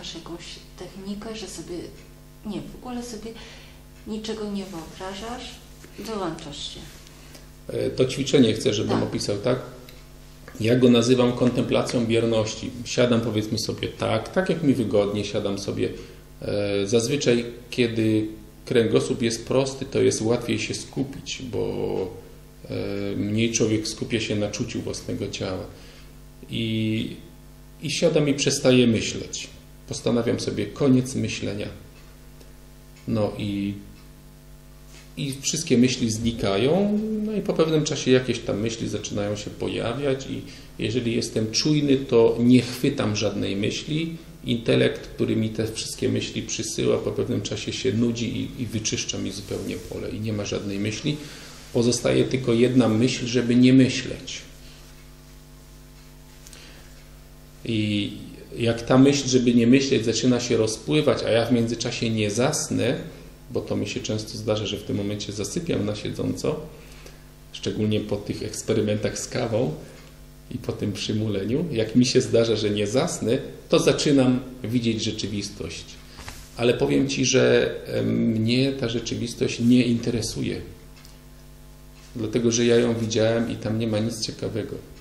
masz jakąś technikę, że sobie, nie, w ogóle sobie niczego nie wyobrażasz, wyłączasz się. E, To ćwiczenie chcę, żebym Tak. opisał, tak? Ja go nazywam kontemplacją bierności. Siadam powiedzmy sobie tak, tak jak mi wygodnie, siadam sobie. E, Zazwyczaj, kiedy kręgosłup jest prosty, to jest łatwiej się skupić, bo e, mniej człowiek skupia się na czuciu własnego ciała. I, i siadam i przestaję myśleć. Postanawiam sobie koniec myślenia. No i i wszystkie myśli znikają, no i po pewnym czasie jakieś tam myśli zaczynają się pojawiać i jeżeli jestem czujny, to nie chwytam żadnej myśli. Intelekt, który mi te wszystkie myśli przysyła, po pewnym czasie się nudzi i, i wyczyszcza mi zupełnie pole i nie ma żadnej myśli. Pozostaje tylko jedna myśl, żeby nie myśleć. I jak ta myśl, żeby nie myśleć, zaczyna się rozpływać, a ja w międzyczasie nie zasnę, bo to mi się często zdarza, że w tym momencie zasypiam na siedząco, szczególnie po tych eksperymentach z kawą i po tym przymuleniu. Jak mi się zdarza, że nie zasnę, to zaczynam widzieć rzeczywistość. Ale powiem Ci, że mnie ta rzeczywistość nie interesuje. Dlatego, że ja ją widziałem i tam nie ma nic ciekawego.